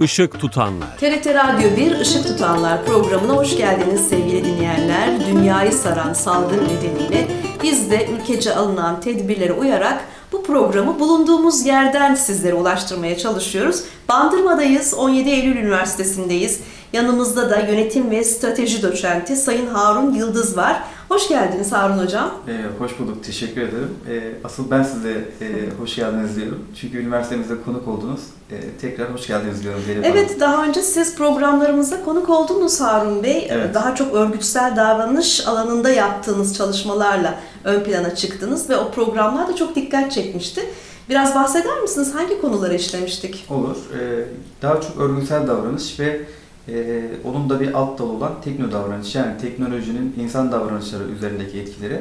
Işık tutanlar. TRT Radyo 1 Işık Tutanlar programına hoş geldiniz sevgili dinleyenler. Dünyayı saran salgın nedeniyle biz de ülkece alınan tedbirlere uyarak bu programı bulunduğumuz yerden sizlere ulaştırmaya çalışıyoruz. Bandırma'dayız, 17 Eylül Üniversitesi'ndeyiz. Yanımızda da yönetim ve strateji doçenti Sayın Harun Yıldız var. Hoş geldiniz Harun Hocam. Ee, hoş bulduk, teşekkür ederim. Ee, asıl ben size e, hoş geldiniz diyorum. Çünkü üniversitemizde konuk oldunuz. Ee, tekrar hoş geldiniz diyorum Zeynep Hanım. Evet, daha önce siz programlarımıza konuk oldunuz Harun Bey. Evet. Daha çok örgütsel davranış alanında yaptığınız çalışmalarla ön plana çıktınız ve o programlar da çok dikkat çekmişti. Biraz bahseder misiniz? Hangi konuları işlemiştik? Olur. Ee, daha çok örgütsel davranış ve e, onun da bir alt dalı olan tekno davranış. Yani teknolojinin insan davranışları üzerindeki etkileri.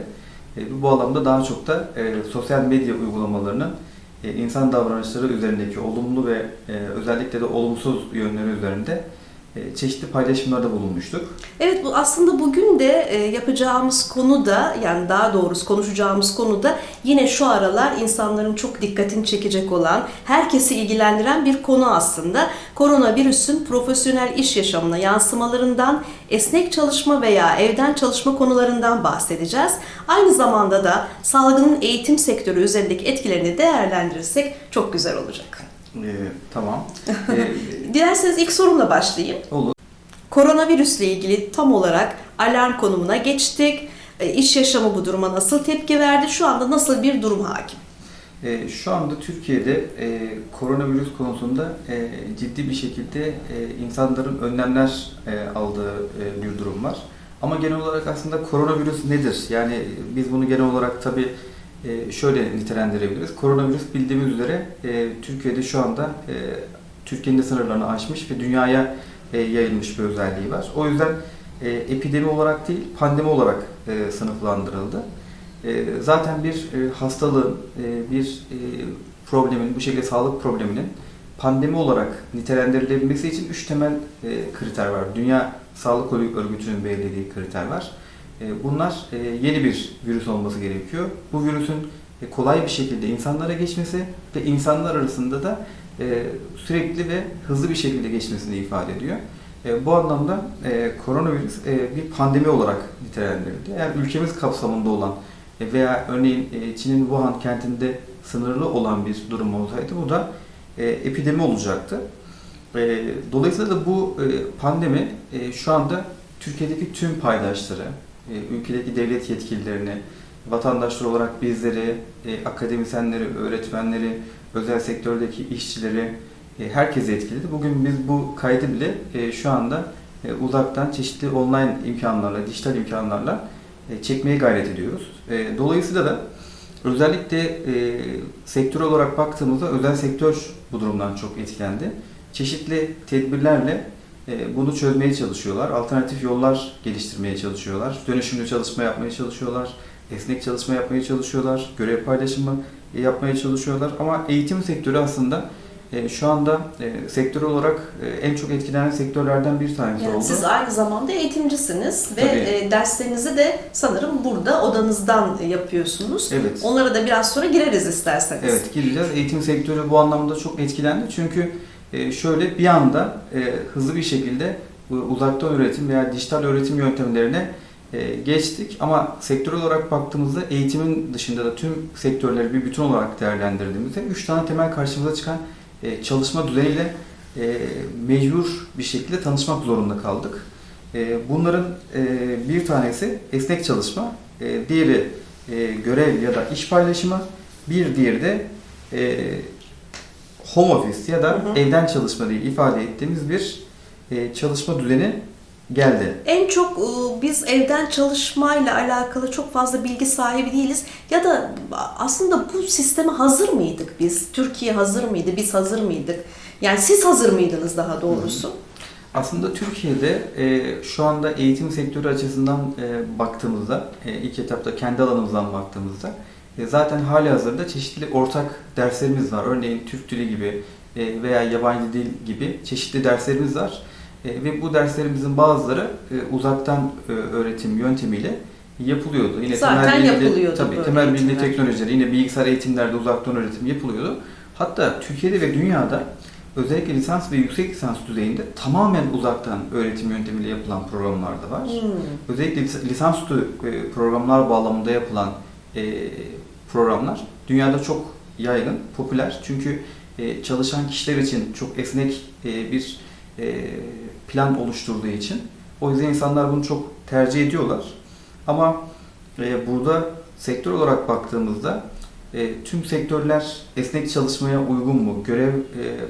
E, bu alanda daha çok da e, sosyal medya uygulamalarının e, insan davranışları üzerindeki olumlu ve e, özellikle de olumsuz yönleri üzerinde çeşitli paylaşımlarda bulunmuştuk. Evet bu aslında bugün de e, yapacağımız konu da yani daha doğrusu konuşacağımız konu da yine şu aralar insanların çok dikkatini çekecek olan, herkesi ilgilendiren bir konu aslında. Koronavirüsün profesyonel iş yaşamına yansımalarından, esnek çalışma veya evden çalışma konularından bahsedeceğiz. Aynı zamanda da salgının eğitim sektörü üzerindeki etkilerini değerlendirirsek çok güzel olacak. E, tamam. E, Dilerseniz ilk sorumla başlayayım. olur. Koronavirüsle ilgili tam olarak alarm konumuna geçtik. E, İş yaşamı bu duruma nasıl tepki verdi? Şu anda nasıl bir durum hakim? E, şu anda Türkiye'de e, koronavirüs konusunda e, ciddi bir şekilde e, insanların önlemler e, aldığı e, bir durum var. Ama genel olarak aslında koronavirüs nedir? Yani biz bunu genel olarak tabii şöyle nitelendirebiliriz. Koronavirüs bildiğimiz üzere e, Türkiye'de şu anda e, Türkiye'nin de sınırlarını aşmış ve dünyaya e, yayılmış bir özelliği var. O yüzden epidemi olarak değil, pandemi olarak sınıflandırıldı. Zaten bir hastalığın, bir problemin, bu şekilde sağlık probleminin pandemi olarak nitelendirilebilmesi için üç temel kriter var. Dünya Sağlık Örgütü'nün belirlediği kriter var. E, bunlar e, yeni bir virüs olması gerekiyor. Bu virüsün e, kolay bir şekilde insanlara geçmesi ve insanlar arasında da sürekli ve hızlı bir şekilde geçmesini ifade ediyor. Bu anlamda koronavirüs bir pandemi olarak nitelendirildi. Eğer ülkemiz kapsamında olan veya örneğin Çin'in Wuhan kentinde sınırlı olan bir durum olsaydı bu da epidemi olacaktı. Dolayısıyla da bu pandemi şu anda Türkiye'deki tüm paydaşları, e, ülkedeki devlet yetkililerini, vatandaşlar olarak bizleri, e, akademisyenleri, öğretmenleri, özel sektördeki işçileri, e, herkesi etkiledi. Bugün biz bu kaydı bile e, şu anda uzaktan çeşitli online imkanlarla, dijital imkanlarla çekmeye gayret ediyoruz. E, Dolayısıyla da özellikle sektör olarak baktığımızda özel sektör bu durumdan çok etkilendi. Çeşitli tedbirlerle bunu çözmeye çalışıyorlar. Alternatif yollar geliştirmeye çalışıyorlar. Dönüşümlü çalışma yapmaya çalışıyorlar. Esnek çalışma yapmaya çalışıyorlar. Görev paylaşımı e, yapmaya çalışıyorlar. Ama eğitim sektörü aslında e, şu anda e, sektör olarak e, en çok etkilenen sektörlerden bir tanesi Yani oldu. siz aynı zamanda eğitimcisiniz ve Tabii. e, derslerinizi de sanırım burada odanızdan yapıyorsunuz. Evet. Onlara da biraz sonra gireriz isterseniz. Evet gireceğiz. Eğitim sektörü bu anlamda çok etkilendi. Çünkü e, şöyle bir anda e, hızlı bir şekilde uzaktan öğretim veya dijital öğretim yöntemlerine e, geçtik. Ama sektör olarak baktığımızda eğitimin dışında da tüm sektörleri bir bütün olarak değerlendirdiğimizde üç tane temel karşımıza çıkan çalışma düzeyiyle e, mecbur bir şekilde tanışmak zorunda kaldık. Bunların bir tanesi esnek çalışma, diğeri görev ya da iş paylaşımı, bir diğeri de home office ya da Hı hı. evden çalışma diye ifade ettiğimiz bir e, çalışma düzeni geldi. En çok e, biz evden çalışmayla alakalı çok fazla bilgi sahibi değiliz. Ya da aslında bu sisteme hazır mıydık biz? Türkiye hazır mıydı? Biz hazır mıydık? Yani siz hazır mıydınız daha doğrusu? Aslında Türkiye'de e, şu anda eğitim sektörü açısından e, baktığımızda, e, ilk etapta kendi alanımızdan baktığımızda zaten hali hazırda çeşitli ortak derslerimiz var. Örneğin Türk dili gibi e, veya yabancı dil gibi çeşitli derslerimiz var. E, ve bu derslerimizin bazıları e, uzaktan e, öğretim yöntemiyle yapılıyordu. Yine Zaten temel bilgi, yapılıyordu tabii temel bilgi teknolojileri, yine bilgisayar eğitimlerde uzaktan öğretim yapılıyordu. Hatta Türkiye'de ve dünyada özellikle lisans ve yüksek lisans düzeyinde tamamen uzaktan öğretim yöntemiyle yapılan programlar da var. Hmm. Özellikle lis- lisansüstü e, programlar bağlamında yapılan e, programlar dünyada çok yaygın, popüler. Çünkü e, çalışan kişiler için çok esnek e, bir plan oluşturduğu için. O yüzden insanlar bunu çok tercih ediyorlar. Ama burada sektör olarak baktığımızda tüm sektörler esnek çalışmaya uygun mu, görev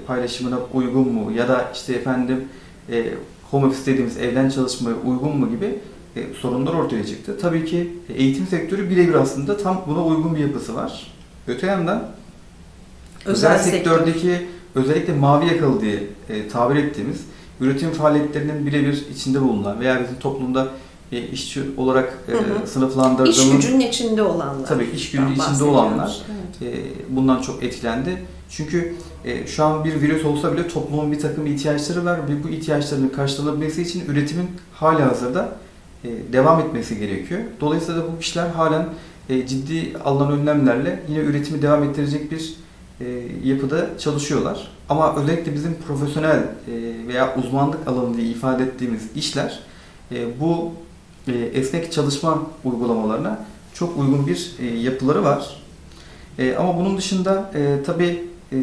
paylaşımına uygun mu ya da işte efendim e, home office dediğimiz evden çalışmaya uygun mu gibi e, sorunlar ortaya çıktı. Tabii ki eğitim sektörü birebir aslında tam buna uygun bir yapısı var. Öte yandan özel, Özel sektör. sektördeki özellikle mavi yakalı diye e, tabir ettiğimiz üretim faaliyetlerinin birebir içinde bulunan veya bizim toplumda e, işçi olarak e, Hı hı. sınıflandırdığımız İş gücünün içinde olanlar. tabii iş gücünün içinde olanlar Evet. e, bundan çok etkilendi. Çünkü e, şu an bir virüs olsa bile toplumun bir takım ihtiyaçları var ve bu ihtiyaçlarının karşılanabilmesi için üretimin hali hazırda devam etmesi gerekiyor. Dolayısıyla da bu kişiler halen e, ciddi alınan önlemlerle yine üretimi devam ettirecek bir e, yapıda çalışıyorlar. Ama özellikle bizim profesyonel e, veya uzmanlık alanı diye ifade ettiğimiz işler e, bu e, esnek çalışma uygulamalarına çok uygun bir e, yapıları var. E, ama bunun dışında e, tabii e,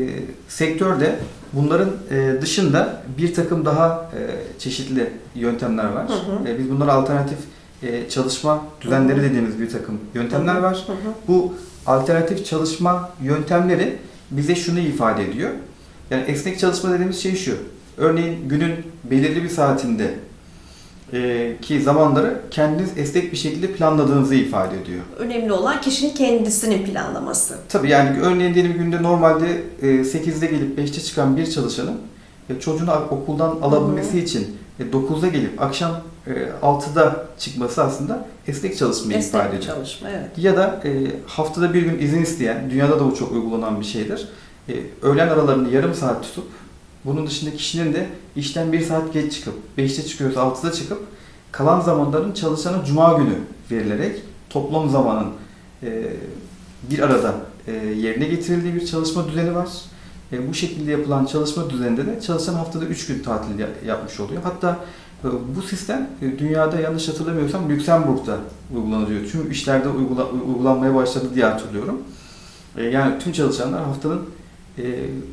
sektörde bunların e, dışında bir takım daha e, çeşitli yöntemler var. Hı hı. E, biz bunlara alternatif e, çalışma düzenleri dediğimiz bir takım yöntemler var. Hı hı. Bu alternatif çalışma yöntemleri bize şunu ifade ediyor. Yani esnek çalışma dediğimiz şey şu. Örneğin günün belirli bir saatinde e, ki zamanları kendiniz esnek bir şekilde planladığınızı ifade ediyor. Önemli olan kişinin kendisinin planlaması. Tabii yani örneğin diyelim günde normalde e, 8'de gelip 5'te çıkan bir çalışanın e, çocuğunu okuldan alabilmesi için e, 9'da gelip akşam e, 6'da çıkması aslında esnek çalışmayı ifade Esnek ediyor. çalışma evet. Ya da e, haftada bir gün izin isteyen, dünyada da bu çok uygulanan bir şeydir. E, öğlen aralarını yarım saat tutup, bunun dışında kişinin de işten bir saat geç çıkıp, 5'te çıkıyorsa 6'da çıkıp, kalan zamanların çalışana cuma günü verilerek toplam zamanın e, bir arada e, yerine getirildiği bir çalışma düzeni var. E, bu şekilde yapılan çalışma düzeninde de çalışan haftada 3 gün tatil ya- yapmış oluyor. Hatta bu sistem dünyada yanlış hatırlamıyorsam Lüksemburg'da uygulanıyor. Tüm işlerde uygula- uygulanmaya başladı diye hatırlıyorum. Yani tüm çalışanlar haftanın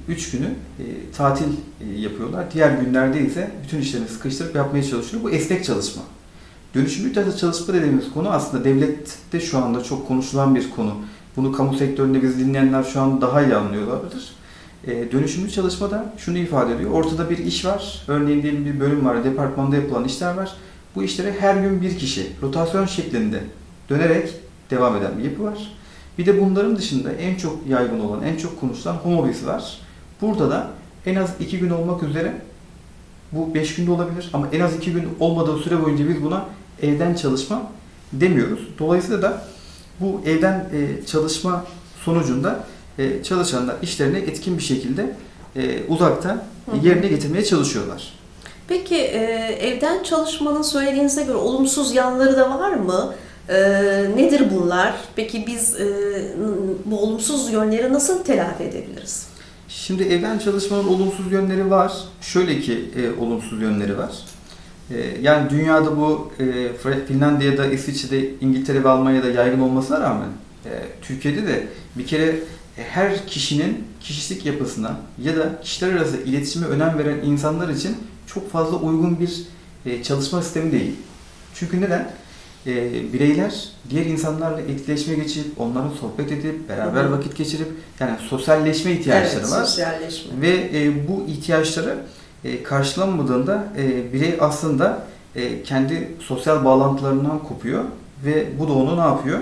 3 günü e, tatil e, yapıyorlar. Diğer günlerde ise bütün işlerini sıkıştırıp yapmaya çalışıyor. Bu esnek çalışma. Dönüşümlü çalışma dediğimiz konu aslında devlette şu anda çok konuşulan bir konu. Bunu kamu sektöründe biz dinleyenler şu an daha iyi anlıyorlardır. E, dönüşümlü çalışmada şunu ifade ediyor. Ortada bir iş var. Örneğin diyelim bir bölüm var, departmanda yapılan işler var. Bu işlere her gün bir kişi rotasyon şeklinde dönerek devam eden bir yapı var. Bir de bunların dışında en çok yaygın olan, en çok konuşulan home office var. Burada da en az iki gün olmak üzere bu beş günde olabilir ama en az iki gün olmadığı süre boyunca biz buna evden çalışma demiyoruz. Dolayısıyla da bu evden e, çalışma sonucunda e, çalışanlar işlerini etkin bir şekilde e, hı. yerine getirmeye çalışıyorlar. Peki evden çalışmanın söylediğinize göre olumsuz yanları da var mı? E, nedir bunlar? Peki biz e, bu olumsuz yönleri nasıl telafi edebiliriz? Şimdi evden çalışmanın olumsuz yönleri var. Şöyle ki e, olumsuz yönleri var. E, yani dünyada bu e, Finlandiya'da, İsviçre'de, İngiltere ve Almanya'da yaygın olmasına rağmen e, Türkiye'de de bir kere e, her kişinin kişilik yapısına ya da kişiler arası iletişime önem veren insanlar için çok fazla uygun bir e, çalışma sistemi değil. Çünkü neden? E, bireyler diğer insanlarla etkileşime geçip, onlarla sohbet edip, beraber Hı hı. vakit geçirip yani sosyalleşme ihtiyaçları evet, var. sosyalleşme. Ve e, bu ihtiyaçları e, karşılanmadığında e, birey aslında e, kendi sosyal bağlantılarından kopuyor ve bu da onu ne yapıyor?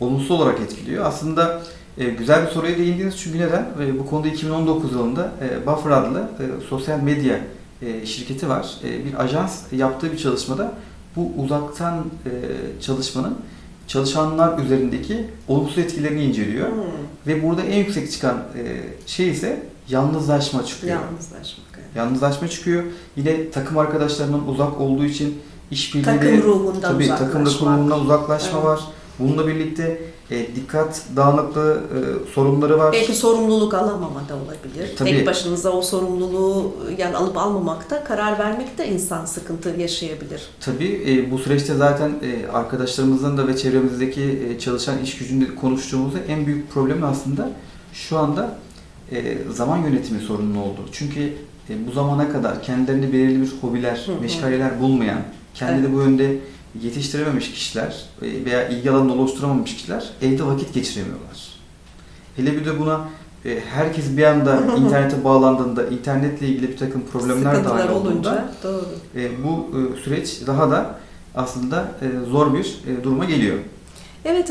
Olumsuz olarak etkiliyor. Aslında e, güzel bir soruya değindiniz çünkü neden? E, bu konuda 2019 yılında e, Buffer adlı e, sosyal medya e, şirketi var. E, bir ajans yaptığı bir çalışmada bu uzaktan e, çalışmanın çalışanlar üzerindeki olumsuz etkilerini inceliyor. Hmm, Ve burada en yüksek çıkan e, şey ise yalnızlaşma çıkıyor. yalnızlaşmak. evet. Yalnızlaşma çıkıyor. Yine takım arkadaşlarından uzak olduğu için işbirliği Takım ruhundan tabii uzaklaşmak. takımda kurulumuna uzaklaşma Evet. var. Bununla birlikte e, dikkat dağınıklığı e, sorunları var. Belki sorumluluk alamama da olabilir. E, tabii. Tek başınıza o sorumluluğu yani alıp almamakta, karar vermekte insan sıkıntı yaşayabilir. Tabii e, bu süreçte zaten e, arkadaşlarımızın da ve çevremizdeki e, çalışan iş gücünde konuştuğumuzda en büyük problem aslında şu anda e, zaman yönetimi sorunlu oldu. Çünkü e, bu zamana kadar kendilerinde belirli bir hobiler, Hı hı. meşgaleler bulmayan, kendini bu yönde yetiştirememiş kişiler e, veya ilgi alanını oluşturamamış kişiler evde vakit geçiremiyorlar. Hele bir de buna e, herkes bir anda internete bağlandığında, internetle ilgili bir takım problemler dahil olduğunda doğru. e, bu süreç daha da aslında zor bir duruma geliyor. Evet,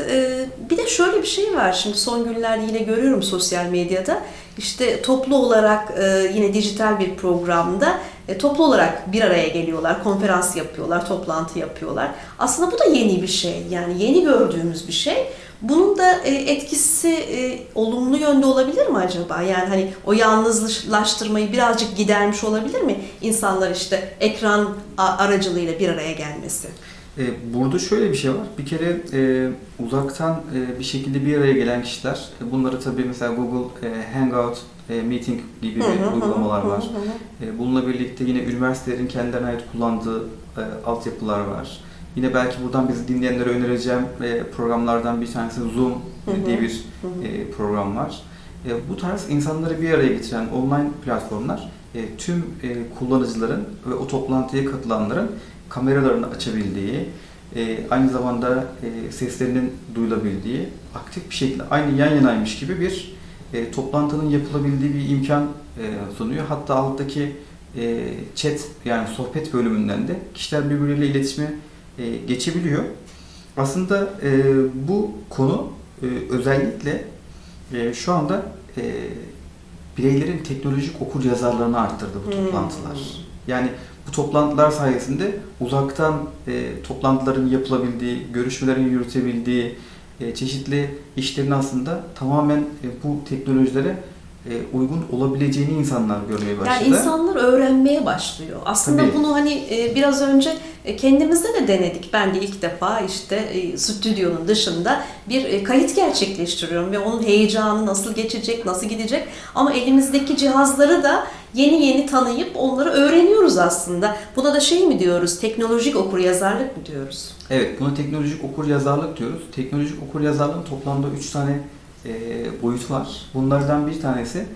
bir de şöyle bir şey var. Şimdi son günlerde yine görüyorum sosyal medyada. İşte toplu olarak yine dijital bir programda e, toplu olarak bir araya geliyorlar, konferans yapıyorlar, toplantı yapıyorlar. Aslında bu da yeni bir şey. Yani yeni gördüğümüz bir şey. Bunun da e, etkisi e, olumlu yönde olabilir mi acaba? Yani hani o yalnızlaştırmayı birazcık gidermiş olabilir mi? İnsanlar işte ekran aracılığıyla bir araya gelmesi. E, burada şöyle bir şey var. Bir kere e, uzaktan e, bir şekilde bir araya gelen kişiler, e, bunları tabii mesela Google e, Hangout e, Meeting gibi Hı hı hı uygulamalar hı var. hı. E, bununla birlikte yine üniversitelerin kendilerine ait kullandığı e, altyapılar var. Yine belki buradan bizi dinleyenlere önereceğim e, programlardan bir tanesi Zoom Hı hı. diye bir Hı hı. e, program var. E, bu tarz insanları bir araya getiren online platformlar e, tüm e, kullanıcıların ve o toplantıya katılanların kameralarını açabildiği, e, aynı zamanda e, seslerinin duyulabildiği, aktif bir şekilde aynı yan yanaymış gibi bir e, toplantının yapılabildiği bir imkan e, sunuyor. Hatta alttaki e, chat yani sohbet bölümünden de kişiler birbirleriyle iletişime e, geçebiliyor. Aslında e, bu konu e, özellikle e, şu anda e, bireylerin teknolojik okur yazarlığını arttırdı bu Hmm. toplantılar. Yani bu toplantılar sayesinde uzaktan e, toplantıların yapılabildiği, görüşmelerin yürütebildiği, çeşitli işlerin aslında tamamen e, bu teknolojilere e, uygun olabileceğini insanlar görmeye başladı. Yani insanlar öğrenmeye başlıyor. Aslında Tabii. bunu hani e, biraz önce e, kendimizde de denedik. Ben de ilk defa işte e, stüdyonun dışında bir e, kayıt gerçekleştiriyorum ve onun heyecanı nasıl geçecek, nasıl gidecek ama elimizdeki cihazları da yeni yeni tanıyıp onları öğreniyoruz aslında. Buna da şey mi diyoruz? Teknolojik okuryazarlık mı diyoruz? Evet, buna teknolojik okur yazarlık diyoruz. Teknolojik okur yazarlığın toplamda 3 tane e, boyut var. Bunlardan bir tanesi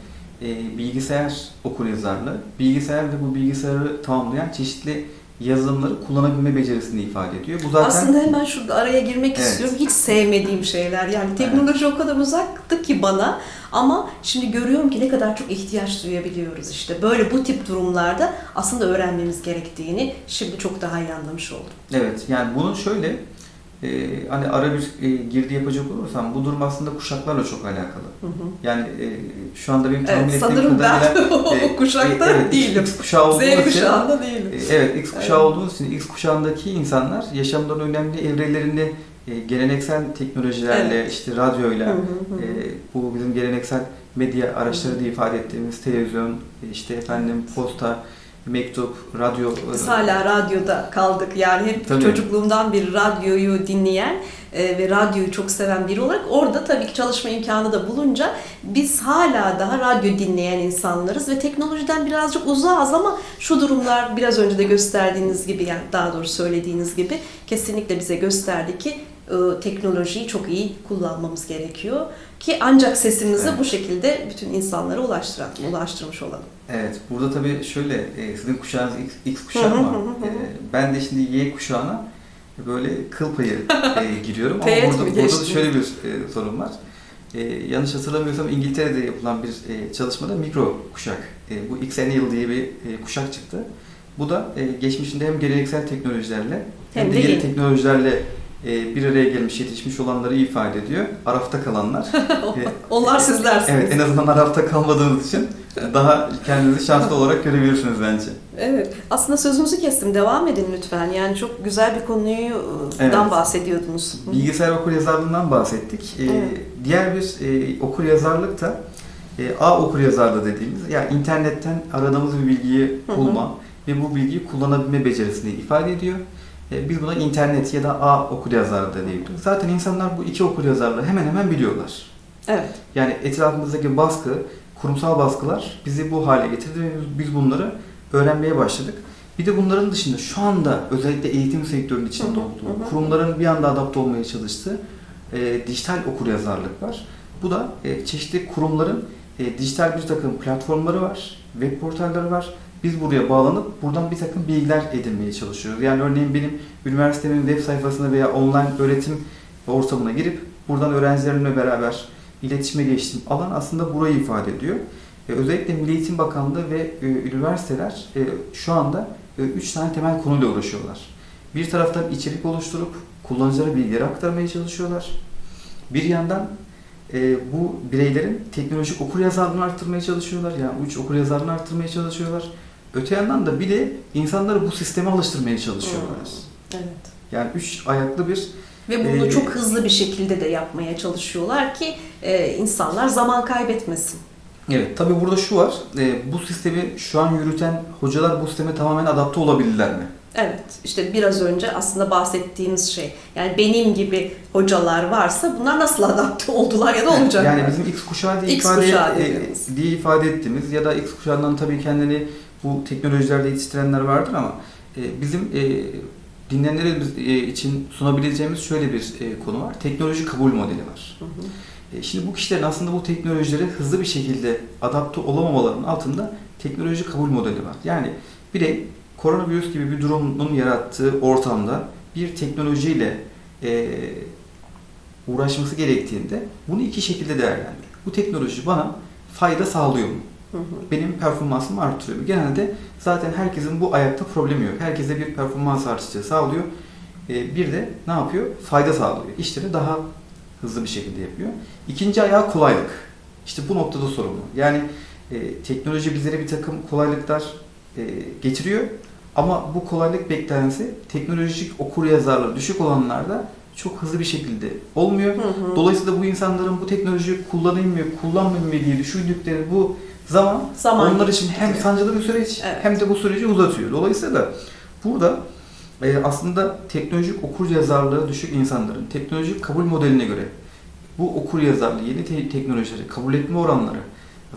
e, bilgisayar okur yazarlığı. Bilgisayar ve bu bilgisayarı tamamlayan çeşitli yazılımları kullanabilme becerisini ifade ediyor. Bu zaten Aslında hemen şurada araya girmek Evet. istiyorum. Hiç sevmediğim şeyler. Yani teknoloji o kadar uzaktı ki bana ama şimdi görüyorum ki ne kadar çok ihtiyaç duyabiliyoruz işte. Böyle bu tip durumlarda aslında öğrenmemiz gerektiğini şimdi çok daha iyi anlamış oldum. Evet, yani bunun şöyle e, hani ara bir e, girdi yapacak olursam bu durum aslında kuşaklarla çok alakalı. Hı hı. Yani e, şu anda benim tahmin Evet, sanırım ben o e, kuşakta e, evet, değilim. X kuşağı olduğumuz Z kuşağında değilim. E, Evet, X kuşağı Evet. olduğunuz için X kuşağındaki insanlar yaşamların önemli evrelerinde e, geleneksel teknolojilerle, Evet. işte radyoyla, Hı hı hı. e, bu bizim geleneksel medya araçları diye ifade ettiğimiz televizyon, e, işte efendim posta, mektup, radyo. Biz hala radyoda kaldık. Yani hep Tabii. çocukluğumdan bir radyoyu dinleyen e, ve radyoyu çok seven biri olarak orada tabii ki çalışma imkanı da bulunca biz hala daha radyo dinleyen insanlarız ve teknolojiden birazcık uzağız ama şu durumlar biraz önce de gösterdiğiniz gibi yani daha doğrusu söylediğiniz gibi kesinlikle bize gösterdi ki teknolojiyi çok iyi kullanmamız gerekiyor ki ancak sesimizi Evet. bu şekilde bütün insanlara ulaştıralım, ulaştırmış olalım. Evet, burada tabii şöyle, e, sizin kuşağınız X, X kuşağı hı ama hı e, ben de şimdi Y kuşağına böyle kıl payı e, giriyorum. ama Teğet burada, burada da şöyle bir e, sorun var. E, yanlış hatırlamıyorsam İngiltere'de yapılan bir e, çalışmada mikro kuşak, e, bu Xennial diye bir e, kuşak çıktı. Bu da e, geçmişinde hem geleneksel teknolojilerle hem, Hem de de yeni. teknolojilerle e, bir araya gelmiş, yetişmiş olanları ifade ediyor. Arafta kalanlar. E, Onlar sizlersiniz. Evet, en azından arafta kalmadığınız için daha kendinizi şanslı olarak görebilirsiniz bence. Evet. Aslında sözünüzü kestim. Devam edin lütfen. Yani çok güzel bir konudan Evet. bahsediyordunuz. Bilgisayar okuryazarlığından bahsettik. Ee, Evet. Diğer bir e, okuryazarlık da e, A okuryazarlığı dediğimiz, yani internetten aradığımız bir bilgiyi Hı hı. bulma ve bu bilgiyi kullanabilme becerisini ifade ediyor. E, biz buna internet ya da A okuryazarlığı da diyebiliriz. Zaten insanlar bu iki okuryazarlığı hemen hemen biliyorlar. Evet. Yani etrafımızdaki baskı, kurumsal baskılar bizi bu hale getirdi ve biz bunları öğrenmeye başladık. Bir de bunların dışında şu anda özellikle eğitim sektörünün içinde olduğu, kurumların bir anda adapte olmaya çalıştığı e, dijital okuryazarlık var. Bu da e, çeşitli kurumların e, dijital bir takım platformları var, web portalleri var. Biz buraya bağlanıp buradan bir takım bilgiler edinmeye çalışıyoruz. Yani örneğin benim üniversitemin web sayfasına veya online öğretim ortamına girip buradan öğrencilerimle beraber iletişime geçtiğim alan aslında burayı ifade ediyor. E, özellikle Milli Eğitim Bakanlığı ve e, üniversiteler e, şu anda 3 tane temel konuyla uğraşıyorlar. Bir taraftan içerik oluşturup kullanıcılara bilgileri aktarmaya çalışıyorlar. Bir yandan e, bu bireylerin teknolojik okuryazarlığını arttırmaya çalışıyorlar. Yani üç okuryazarlığını arttırmaya çalışıyorlar. Öte yandan da bir de insanları bu sisteme alıştırmaya çalışıyorlar. Evet. Yani üç ayaklı bir Ve bunu Ee, çok hızlı bir şekilde de yapmaya çalışıyorlar ki e, insanlar zaman kaybetmesin. Evet, tabii burada şu var. e, bu sistemi şu an yürüten hocalar bu sisteme tamamen adapte olabilirler mi? Evet, işte biraz önce aslında bahsettiğimiz şey. Yani benim gibi hocalar varsa bunlar nasıl adapte oldular ya da olacaklar? Yani bizim X kuşağı diye X ifade, kuşağı e, diye ifade ettiğimiz ya da X kuşağından tabii kendini bu teknolojilerde yetiştirenler vardır ama e, bizim e, dinleyenlerimiz e, için sunabileceğimiz şöyle bir e, konu var. Teknoloji kabul modeli var. Hı hı. E, Şimdi bu kişilerin aslında bu teknolojilere hızlı bir şekilde adapte olamamalarının altında teknoloji kabul modeli var. Yani birey koronavirüs gibi bir durumun yarattığı ortamda bir teknolojiyle e, uğraşması gerektiğinde bunu iki şekilde değerlendiriyor. Bu teknoloji bana fayda sağlıyor mu? Hı hı. Benim performansımı arttırıyor mu? Genelde zaten herkesin bu ayakta problemi yok. Herkese bir performans artışı sağlıyor. E, bir de ne yapıyor? Fayda sağlıyor. İşleri daha hızlı bir şekilde yapıyor. İkinci ayağı kolaylık. İşte bu noktada sorumlu. Yani e, teknoloji bizlere bir takım kolaylıklar e, getiriyor. Ama bu kolaylık beklentisi teknolojik okur yazarlığı düşük olanlarda çok hızlı bir şekilde olmuyor. Hı hı. Dolayısıyla bu insanların bu teknolojiyi kullanayım mı, kullanmayayım mı diye düşündükleri bu zaman, Zaman onlar için hem geçiriyor. sancılı bir süreç Evet. hem de bu süreci uzatıyor. Dolayısıyla burada e, aslında teknolojik okur yazarlığı düşük insanların teknolojik kabul modeline göre bu okur yazarlığı yeni te- teknolojileri kabul etme oranları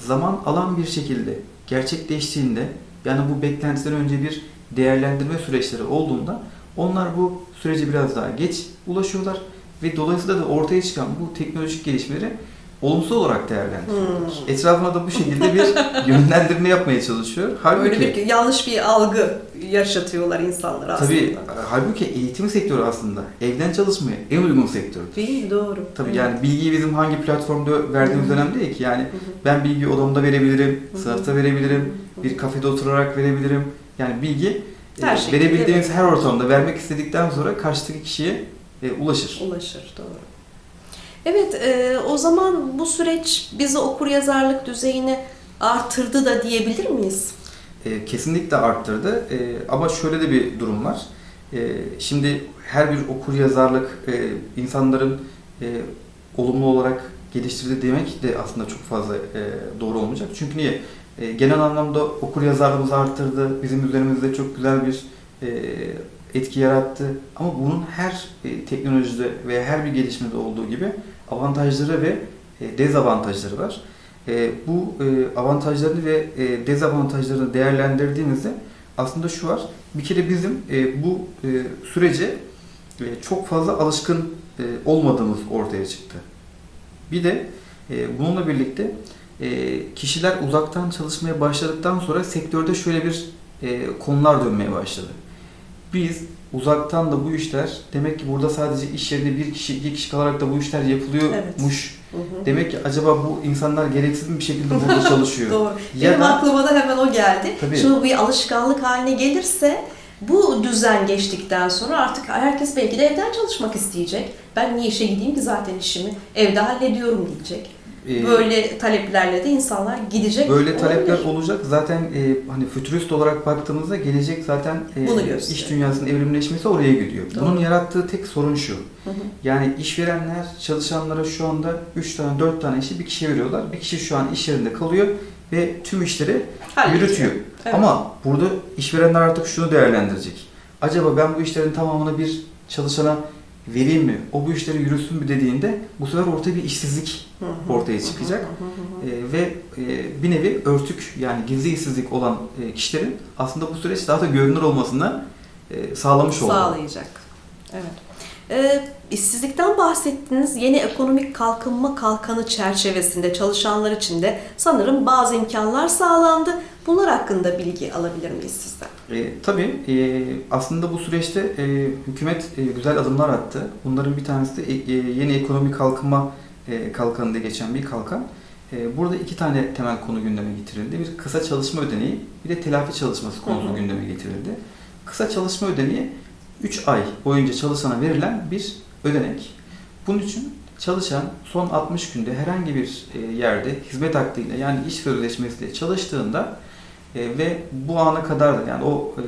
zaman alan bir şekilde gerçekleştiğinde yani bu beklentiden önce bir değerlendirme süreçleri olduğunda onlar bu sürece biraz daha geç ulaşıyorlar ve dolayısıyla da ortaya çıkan bu teknolojik gelişmeleri olumsuz olarak değerlendiriyorlar. Hmm. Etrafına da bu şekilde bir yönlendirme yapmaya çalışıyor. Halbuki Böyle bir yanlış bir algı yaşatıyorlar insanlara aslında. tabii halbuki eğitim sektörü aslında evden çalışmaya en uygun sektör. Değil? Doğru. Tabii Evet. yani bilgiyi bizim hangi platformda verdiğimiz önemli değil ki. Yani ben bilgiyi odamda verebilirim, sınıfta verebilirim, bir kafede oturarak verebilirim. Yani bilgi e, Her şekilde verebildiğiniz evet. her ortamda vermek istedikten sonra karşıdaki kişiye e, ulaşır. Ulaşır, doğru. Evet, e, o zaman bu süreç bizi okur yazarlık düzeyini artırdı da diyebilir miyiz? E, kesinlikle arttırdı. E, ama şöyle de bir durum var. E, şimdi her bir okur yazarlık e, insanların e, olumlu olarak geliştirdi demek de aslında çok fazla e, doğru olmayacak. Çünkü niye? E, genel anlamda okur yazarlığımızı arttırdı. Bizim üzerimizde çok güzel bir e, etki yarattı. Ama bunun her e, teknolojide ve her bir gelişmede olduğu gibi avantajları ve e, dezavantajları var. E, bu e, avantajlarını ve dezavantajlarını değerlendirdiğimizde aslında şu var. Bir kere bizim bu sürece çok fazla alışkın olmadığımız ortaya çıktı. Bir de bununla birlikte kişiler uzaktan çalışmaya başladıktan sonra sektörde şöyle bir konular dönmeye başladı. Biz uzaktan da bu işler demek ki burada sadece iş yerinde bir kişi iki kişi kalarak da bu işler yapılıyormuş. Hı hı. Demek ki acaba bu insanlar gereksiz bir şekilde burada çalışıyor. Doğru. Ya Benim da- aklıma da hemen o geldi. Tabii. Şimdi bu bir alışkanlık haline gelirse bu düzen geçtikten sonra artık herkes belki de evden çalışmak isteyecek. Ben niye işe gideyim ki zaten işimi evde hallediyorum diyecek. Ee, Böyle taleplerle de insanlar gidecek. Böyle talepler olabilir. olacak. Zaten e, hani fütürist olarak baktığımızda gelecek zaten e, Bunu gösteriyor. iş dünyasının evrimleşmesi oraya gidiyor. Doğru. Bunun yarattığı tek sorun şu. Hı hı. Yani işverenler çalışanlara şu anda 3 tane 4 tane işi bir kişiye veriyorlar. Bir kişi şu an iş yerinde kalıyor ve tüm işleri Hallediyor. yürütüyor. Evet. Ama burada işverenler artık şunu değerlendirecek. acaba ben bu işlerin tamamını bir çalışana vereyim mi? O bu işleri yürüsün mü dediğinde bu sefer ortaya bir işsizlik ortaya çıkacak. E, ve e, bir nevi örtük yani gizli işsizlik olan e, kişilerin aslında bu süreç daha da görünür olmasını e, sağlamış oldu. Sağlayacak. Evet. Ee, işsizlikten bahsettiniz. Yeni ekonomik kalkınma kalkanı çerçevesinde çalışanlar için de sanırım bazı imkanlar sağlandı. Bunlar hakkında bilgi alabilir miyiz sizden? E, tabii e, aslında bu süreçte e, hükümet e, güzel adımlar attı. Bunların bir tanesi de e, yeni ekonomik kalkınma e, kalkanı diye geçen bir kalkan. E, burada iki tane temel konu gündeme getirildi. Bir kısa çalışma ödeneği, bir de telafi çalışması konusu Hı hı. gündeme getirildi. Kısa çalışma ödeneği 3 ay boyunca çalışana verilen bir ödenek. Bunun için çalışan son 60 günde herhangi bir e, yerde hizmet hakkıyla yani iş sözleşmesiyle çalıştığında e, ve bu ana kadar da yani o e,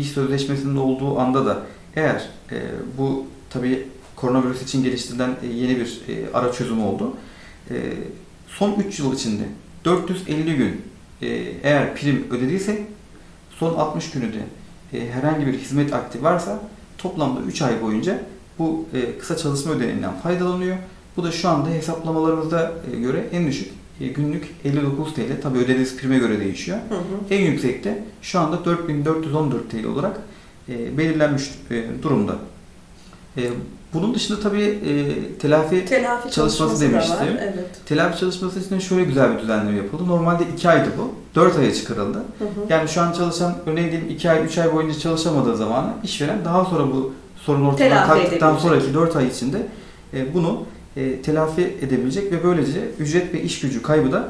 iş sözleşmesinin olduğu anda da eğer e, bu tabii koronavirüs için geliştirilen e, yeni bir e, ara çözüm oldu. E, son 3 yıl içinde 450 gün e, eğer prim ödediyse son 60 günü de e, herhangi bir hizmet akti varsa toplamda 3 ay boyunca bu e, kısa çalışma ödeneğinden faydalanıyor. Bu da şu anda hesaplamalarımıza e, göre en düşük günlük 59 TL. Tabii ödediğiniz prime göre değişiyor. Hı hı. En yüksekte şu anda 4414 TL olarak e, belirlenmiş e, durumda. E, bunun dışında tabii e, telafi Telafi Çalışması demiştim. var. Evet. telafi çalışması için şöyle güzel bir düzenleme yapıldı. Normalde 2 aydı bu. 4 aya çıkarıldı. Hı hı. Yani şu an çalışan örneğin diyelim 2 ay 3 ay boyunca çalışamadığı zamanı işveren daha sonra bu sorun ortadan kalktıktan sonraki 4 ay içinde e, bunu e, telafi edebilecek ve böylece ücret ve iş gücü kaybı da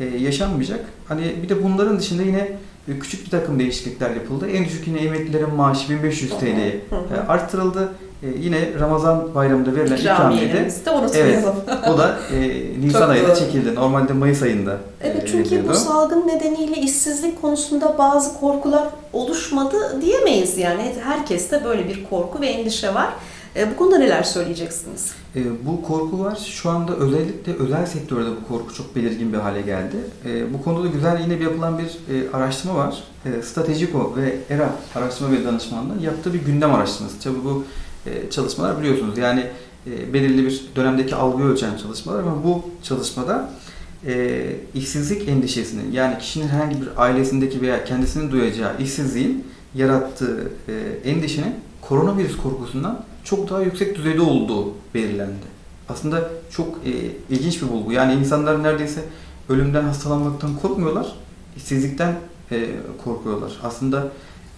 e, yaşanmayacak. Hani bir de bunların dışında yine e, küçük bir takım değişiklikler yapıldı. En düşük yine emeklilerin maaşı 1500 TL'ye e, arttırıldı. E, yine Ramazan bayramında verilen ikramiye de İkramiyelerimizi de unutmayalım. o da e, Nisan Çok ayında doğru. çekildi. Normalde Mayıs ayında e, Evet çünkü veriliyordu. bu salgın nedeniyle işsizlik konusunda bazı korkular oluşmadı diyemeyiz yani. Herkeste böyle bir korku ve endişe var. E, bu konuda neler söyleyeceksiniz? E, bu korku var. Şu anda özellikle özel sektörde bu korku çok belirgin bir hale geldi. E, bu konuda da güzel yine bir yapılan bir e, araştırma var. E, Stratejiko ve ERA Araştırma ve Danışmanlığı yaptığı bir gündem araştırması. Tabii bu e, çalışmalar biliyorsunuz yani e, belirli bir dönemdeki algıyı ölçen çalışmalar ama bu çalışmada e, işsizlik endişesinin yani kişinin herhangi bir ailesindeki veya kendisinin duyacağı işsizliğin yarattığı e, endişenin koronavirüs korkusundan çok daha yüksek düzeyde olduğu belirlendi. Aslında çok e, ilginç bir bulgu. Yani insanlar neredeyse ölümden, hastalanmaktan korkmuyorlar, işsizlikten e, korkuyorlar. Aslında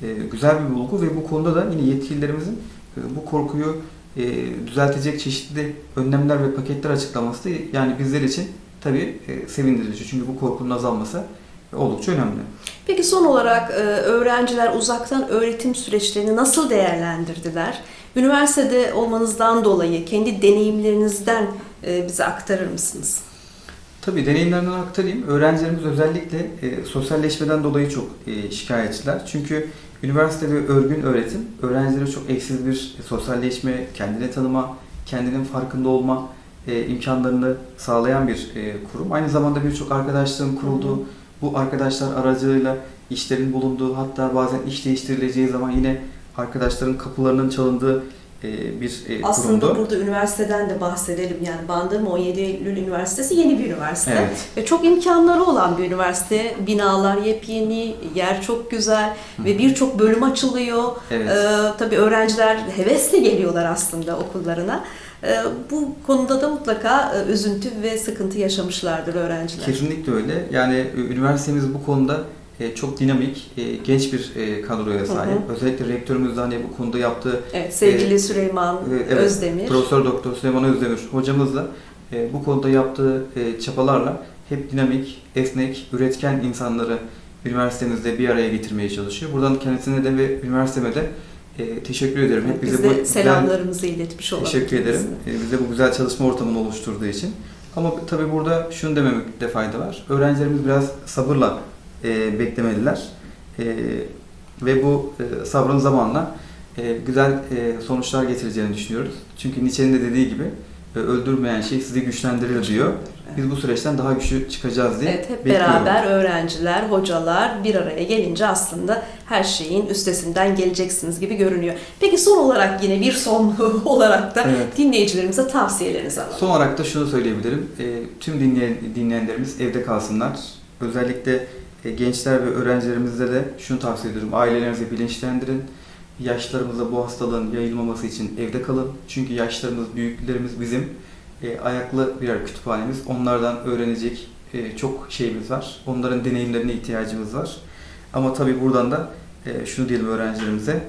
e, güzel bir bulgu ve bu konuda da yine yetkililerimizin e, bu korkuyu e, düzeltecek çeşitli önlemler ve paketler açıklaması da yani bizler için tabii e, sevindirici. Çünkü bu korkunun azalması oldukça önemli. Peki son olarak e, öğrenciler uzaktan öğretim süreçlerini nasıl değerlendirdiler? Üniversitede olmanızdan dolayı kendi deneyimlerinizden e, bize aktarır mısınız? Tabii deneyimlerimden aktarayım. Öğrencilerimiz özellikle e, sosyalleşmeden dolayı çok e, şikayetçiler. Çünkü üniversite ve örgün öğretim öğrencilere çok eksiz bir sosyalleşme, kendini tanıma, kendinin farkında olma e, imkanlarını sağlayan bir e, kurum. Aynı zamanda birçok arkadaşlığın kurulduğu, bu arkadaşlar aracılığıyla işlerin bulunduğu, hatta bazen iş değiştirileceği zaman yine arkadaşların kapılarının çalındığı e, bir e, Aslında kurumdu. burada üniversiteden de bahsedelim. Yani Bandırma 17 Eylül Üniversitesi yeni bir üniversite. Evet. Ve çok imkanları olan bir üniversite. Binalar yepyeni, yer çok güzel ve birçok bölüm açılıyor. Evet. Ee, tabii öğrenciler hevesle geliyorlar aslında okullarına. Ee, bu konuda da mutlaka e, üzüntü ve sıkıntı yaşamışlardır öğrenciler. Kesinlikle öyle. Yani e, üniversitemiz bu konuda e, çok dinamik, e, genç bir e, kadroya sahip. Hı Özellikle rektörümüz de hani bu konuda yaptığı Evet, sevgili Ee, Süleyman e, evet, Özdemir. Profesör Doktor Süleyman Özdemir hocamızla e, bu konuda yaptığı e, çabalarla hep dinamik, esnek, üretken insanları üniversitemizde bir araya getirmeye çalışıyor. Buradan kendisine de ve üniversiteme de e, teşekkür ederim. Hep Biz bize de bu selamlarımızı iletmiş olalım. Teşekkür ederim. Ee, Bize bu güzel çalışma ortamını oluşturduğu için. Ama tabii burada şunu dememekte fayda var. Öğrencilerimiz biraz sabırla e, beklemeliler. E, ve bu e, sabrın zamanla e, güzel e, sonuçlar getireceğini düşünüyoruz. Çünkü Nietzsche'nin de dediği gibi e, öldürmeyen şey sizi güçlendirir diyor. biz bu süreçten daha güçlü çıkacağız diye Evet, hep bekliyorum. beraber öğrenciler, hocalar bir araya gelince aslında her şeyin üstesinden geleceksiniz gibi görünüyor. Peki son olarak yine bir son olarak da Evet. dinleyicilerimize tavsiyelerinizi alalım. Son olarak da şunu söyleyebilirim. E, tüm dinleyen, dinleyenlerimiz evde kalsınlar. Özellikle e, gençler ve öğrencilerimizde de şunu tavsiye ediyorum. Ailelerinizi bilinçlendirin. Yaşlarımızda bu hastalığın yayılmaması için evde kalın. Çünkü yaşlarımız, büyüklerimiz bizim e, ayaklı birer kütüphanemiz. Onlardan öğrenecek e, çok şeyimiz var. Onların deneyimlerine ihtiyacımız var. Ama tabii buradan da e, şunu diyelim öğrencilerimize.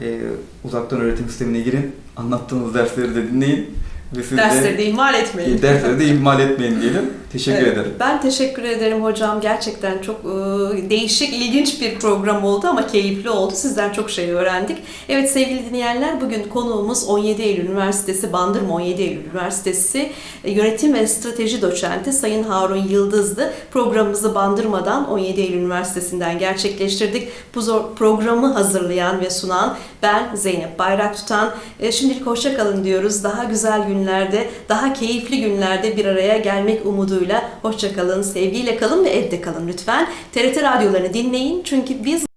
e, uzaktan öğretim sistemine girin. Anlattığımız dersleri de dinleyin. Ve siz de- Dersleri de ihmal etmeyin. e, Dersleri de ihmal etmeyin diyelim. Teşekkür Evet, ederim. Ben teşekkür ederim hocam. Gerçekten çok e, değişik, ilginç bir program oldu ama keyifli oldu. Sizden çok şey öğrendik. Evet sevgili dinleyenler bugün konuğumuz 17 Eylül Üniversitesi, Bandırma 17 Eylül Üniversitesi e, Yönetim ve Strateji Doçenti Sayın Harun Yıldız'dı. Programımızı Bandırma'dan 17 Eylül Üniversitesi'nden gerçekleştirdik. Bu zor programı hazırlayan ve sunan ben Zeynep Bayrak Tutan. E, Şimdilik hoşça kalın diyoruz. Daha güzel günlerde, daha keyifli günlerde bir araya gelmek umuduyla hoşça kalın, sevgiyle kalın ve evde kalın lütfen. TRT radyolarını dinleyin çünkü biz